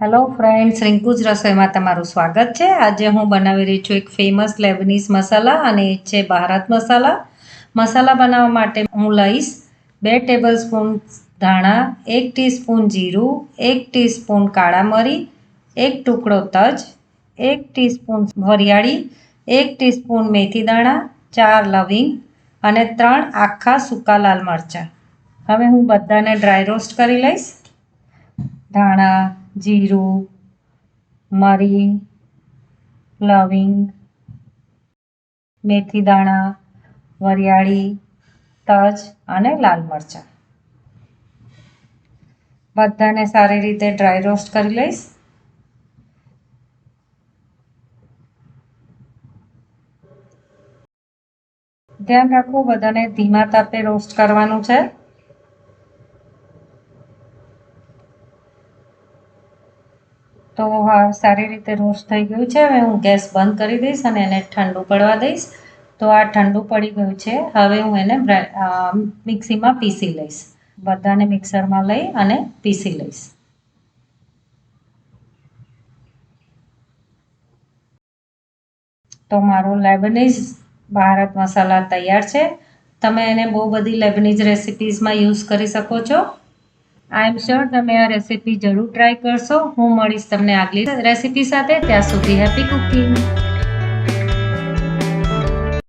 Hello friends રિંકુજ રસોઈમાં તમારું સ્વાગત છે. આજે હું બનાવી રહી છું એક ફેમસ લેબનીઝ મસાલા અને એ છે ભારત મસાલા મસાલા બનાવવા માટે હું લઈશ બે ટેબલ સ્પૂન ધાણા, એક ટીસ્પૂન જીરું, એક ટીસ્પૂન કાળા મરી, એક ટુકડો તજ, એક ટીસ્પૂન વરિયાળી, એક ટીસ્પૂન મેથી દાણા, ચાર લવિંગ અને ત્રણ આખા સૂકા લાલ મરચાં. હવે હું બધાને ડ્રાય રોસ્ટ કરી લઈશ. ધાણા જીરું, મરી, લવિંગ, મેથી દાણા, વરિયાળી, તજ અને લાલ મરચાં. બધાને સારી રીતે ડ્રાય રોસ્ટ કરી લઈશ. ધ્યાન રાખવું બધાને ધીમા તાપે રોસ્ટ કરવાનું છે. તો સારી રીતે રોસ્ટ થઈ ગયું છે. હવે હું ગેસ બંધ કરી દઈશ અને એને ઠંડુ પડવા દઈશ. તો આ ઠંડુ પડી ગયું છે. હવે હું એને મિક્સીમાં પીસી લઈશ. બધાને મિક્સરમાં લઈ અને પીસી લઈશ. તો મારો લેબનીઝ ભારત મસાલા તૈયાર છે. તમે એને બહુ બધી લેબનીઝ રેસિપીઝમાં યુઝ કરી શકો છો. આઈ એમ શ્યોર તમે આ રેસીપી જરૂર ટ્રાય કરશો. હું મળીશ તમને આગલી રેસીપી સાથે. ત્યાં સુધી હેપી કુકિંગ.